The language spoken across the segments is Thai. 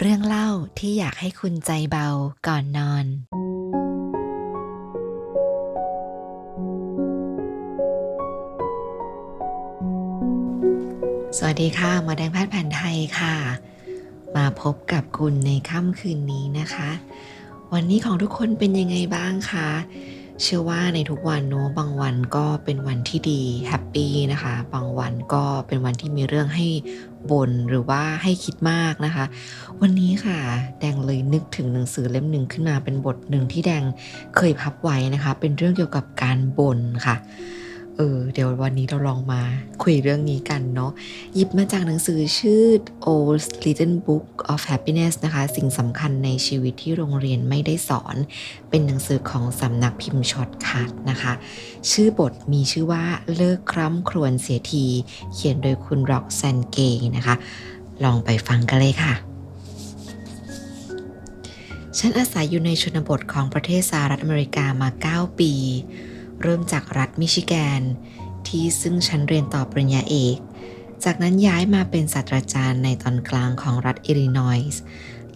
เรื่องเล่าที่อยากให้คุณใจเบาก่อนนอน สวัสดีค่ะหมาแดงแพทย์แผนไทยค่ะ มาพบกับคุณในค่ำคืนนี้นะคะ วันนี้ของทุกคนเป็นยังไงบ้างคะ เชื่อว่าในทุกวันเนอะบางวันก็เป็นวันที่ดีแฮปปี้นะคะ บางวันก็เป็นวันที่มีเรื่องให้บ่นหรือว่าให้คิดมากนะคะ วันนี้ค่ะ แดงเลยนึกถึงหนังสือเล่มหนึ่งขึ้นมาเป็นบทหนึ่งที่แดงเคยพับไว้นะคะ เป็นเรื่องเกี่ยวกับการบ่นค่ะ เออเดี๋ยววันนี้เราลองมาคุยเรื่องนี้กันเนาะหยิบมาจากหนังสือชื่อ Old Little Book of Happiness นะคะ สิ่งสำคัญในชีวิตที่โรงเรียนไม่ได้สอน เป็นหนังสือของสำนักพิมพ์ช็อตคัทนะคะ ชื่อบทมีชื่อว่าเลิกคร่ำครวญเสียที เขียนโดยคุณร็อกแซนเกย์นะคะ ลองไปฟังกันเลยค่ะฉันอาศัยอยู่ในชนบทของประเทศสหรัฐอเมริกามา 9 ปี เริ่มจากรัฐมิชิแกน ที่ซึ่งฉันเรียนต่อปริญญาเอก จากนั้นย้ายมาเป็นศาสตราจารย์ในตอนกลางของรัฐอิลลินอยส์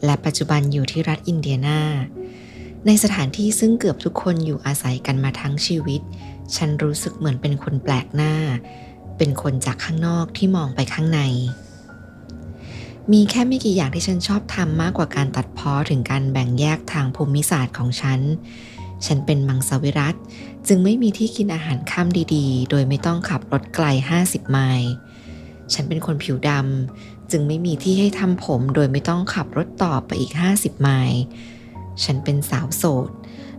และปัจจุบันอยู่ที่รัฐอินเดียนาในสถานที่ซึ่งเกือบทุกคนอยู่อาศัยกันมาทั้งชีวิต ฉันรู้สึกเหมือนเป็นคนแปลกหน้า เป็นคนจากข้างนอกที่มองไปข้างใน มีแค่ไม่กี่อย่างที่ฉันชอบทำมากกว่าการตัดพ้อถึงการแบ่งแยกทางภูมิศาสตร์ของฉัน ฉันเป็นมังสวิรัตจึงไม่มีที่กินอาหารค่ำดีๆ โดยไม่ต้องขับรถไกล 50 ไมล์ ฉันเป็นคนผิวดำจึงไม่มีที่ให้ทำผมโดยไม่ต้องขับรถต่อไปอีก 50 ไมล์ ฉันเป็นสาวโสด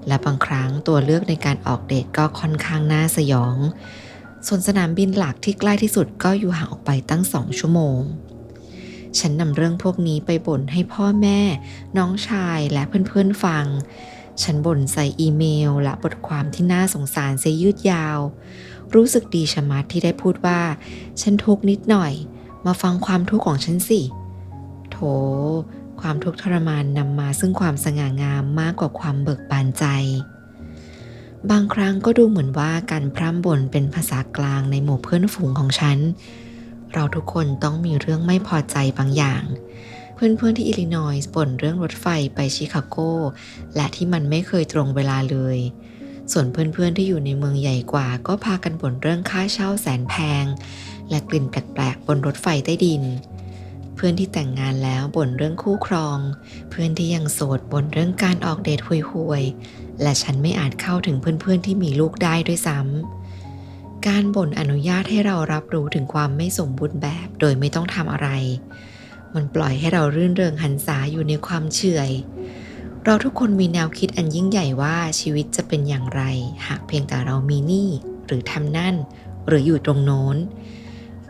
และบางครั้งตัวเลือกในการออกเดทก็ค่อนข้างน่าสยอง ส่วนสนามบินหลักที่ใกล้ที่สุดก็อยู่ห่างออกไปตั้งสองชั่วโมงฉันนำเรื่องพวกนี้ไปบ่นให้พ่อแม่ น้องชายและเพื่อนๆฟัง ฉันบ่นใส่อีเมลและบทความที่น่าสงสารเสยยืดยาว รู้สึกดีชะมัดที่ได้พูดว่า ฉันทุกข์นิดหน่อย มาฟังความทุกข์ของฉันสิ โถ ความทุกข์ทรมานนำมาซึ่งความสง่างามมากกว่าความเบิกบานใจ บางครั้งก็ดูเหมือนว่าการพร่ำบ่นเป็นภาษากลางในหมู่เพื่อนฝูงของฉัน เราทุกคนต้องมีเรื่องไม่พอใจบางอย่าง เพื่อนๆที่อิลลินอยส์บ่นเรื่องรถไฟไปชิคาโก และที่มันไม่เคยตรงเวลาเลย ส่วนเพื่อนๆที่อยู่ในเมืองใหญ่กว่า ก็พากันบ่นเรื่องค่าเช่าแสนแพง และกลิ่นแปลกๆบนรถไฟใต้ดิน เพื่อนที่แต่งงานแล้วบ่นเรื่องคู่ครอง เพื่อนที่ยังโสดบ่นเรื่องการออกเดทห่วยๆ และฉันไม่อาจเข้าถึงเพื่อนๆที่มีลูกได้ด้วยซ้ำการบ่นอนุญาตให้เรารับรู้ถึงความไม่สมบูรณ์แบบ โดยไม่ต้องทำอะไร มันปล่อยให้เรารื่นเริงหันษาอยู่ในความเฉื่อยเราทุกคนมีแนวคิดอันยิ่งใหญ่ว่าชีวิตจะเป็นอย่างไร หากเพียงแต่เรามีนี้หรือทำนั่น หรืออยู่ตรงโน้น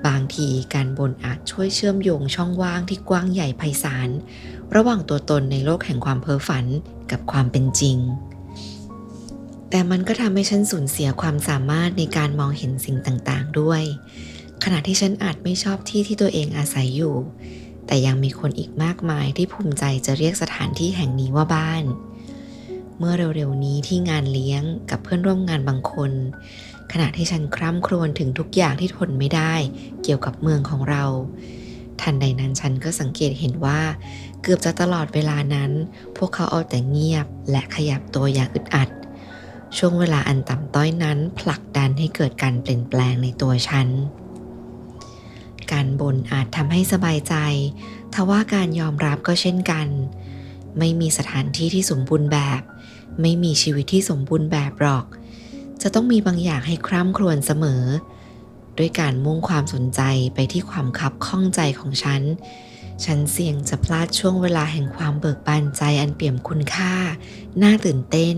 บางทีการบ่นอาจช่วยเชื่อมโยงช่องว่างที่กว้างใหญ่ไพศาลระหว่างตัวตนในโลกแห่งความเพ้อฝันกับความเป็นจริง แต่มันก็ทำให้ฉันสูญเสียความสามารถในการมองเห็นสิ่งต่างๆด้วย ขณะที่ฉันอาจไม่ชอบที่ที่ตัวเองอาศัยอยู่ แต่ยังมีคนอีกมากมายที่ภูมิใจจะเรียกสถานที่แห่งนี้ว่าบ้าน เมื่อเร็วๆนี้ที่งานเลี้ยงกับเพื่อนร่วมงานบางคน ขณะที่ฉันคร่ำครวญถึงทุกอย่างที่ทนไม่ได้ เกี่ยวกับเมืองของเรา ทันใดนั้นฉันก็สังเกตเห็นว่า เกือบจะตลอดเวลานั้น พวกเขาเอาแต่เงียบ และขยับตัวอย่างอึดอัด ช่วงเวลาอันต่ำต้อยนั้นผลักดันให้เกิดการเปลี่ยนแปลงในตัวฉัน การบ่นอาจทำให้สบายใจ ทว่าการยอมรับก็เช่นกัน ไม่มีสถานที่ที่สมบูรณ์แบบ ไม่มีชีวิตที่สมบูรณ์แบบหรอก จะต้องมีบางอย่างให้คร่ำครวญเสมอ ด้วยการมุ่งความสนใจไปที่ความคับข้องใจของฉัน ฉันเสี่ยงจะพลาดช่วงเวลาแห่งความเบิกบานใจอันเปี่ยมคุณค่า น่าตื่นเต้น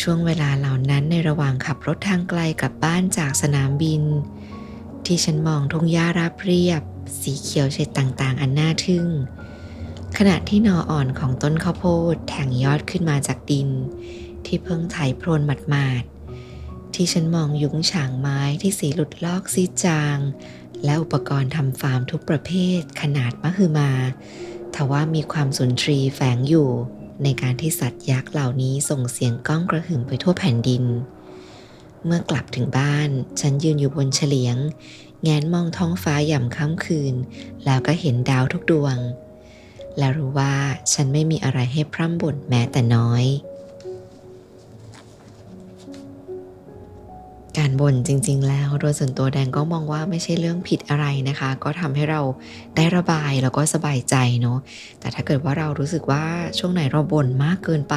ช่วงเวลาเหล่านั้นในระหว่างขับรถทางไกลกลับบ้านจากสนามบิน ที่ฉันมองทุ่งหญ้าราบเรียบ สีเขียวเฉดต่างๆ อันน่าทึ่ง ขณะที่นออ่อนของต้นข้าวโพดแทงยอดขึ้นมาจากดิน ที่เพิ่งไถโพรนหมาดๆที่ฉันมองยุ้งฉางไม้ที่สีหลุดลอกซีจาง และอุปกรณ์ทำฟาร์มทุกประเภทขนาดมหึมาทว่ามีความสุนทรีแฝงอยู่ ในการที่สัตว์ยักษ์เหล่านี้ส่งเสียงก้องกระหึ่มไปทั่วแผ่นดิน เมื่อกลับถึงบ้าน ฉันยืนอยู่บนเฉลียง แงนมองท้องฟ้าย่ำค่ำคืน แล้วก็เห็นดาวทุกดวง และรู้ว่าฉันไม่มีอะไรให้พร่ำบ่นแม้แต่น้อย บ่นจริง ๆ แล้วโดยส่วนตัวแดงก็มองว่าไม่ใช่เรื่องผิดอะไรนะคะ ก็ทำให้เราได้ระบายแล้วก็สบายใจเนาะแต่ถ้าเกิดว่าเรารู้สึกว่าช่วงไหนเราบ่นมากเกินไป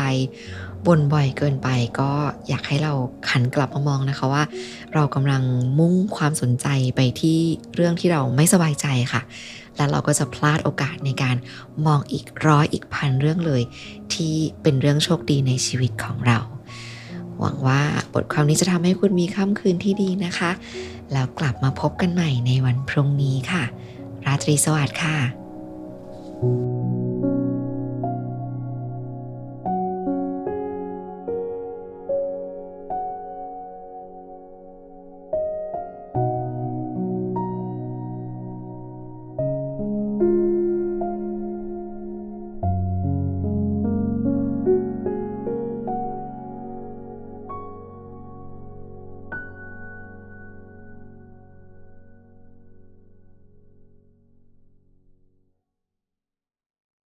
บ่นบ่อยเกินไปก็อยากให้เราขันกลับมามองนะคะว่า เรากำลังมุ่งความสนใจไปที่เรื่องที่เราไม่สบายใจค่ะ แล้วเราก็จะพลาดโอกาสในการมองอีกร้อยอีกพันเรื่องเลย ที่เป็นเรื่องโชคดีในชีวิตของเรา หวังว่าบทความนี้จะทำให้คุณมีค่ำคืนที่ดีนะคะ แล้วกลับมาพบกันใหม่ในวันพรุ่งนี้ค่ะ ราตรีสวัสดิ์ค่ะ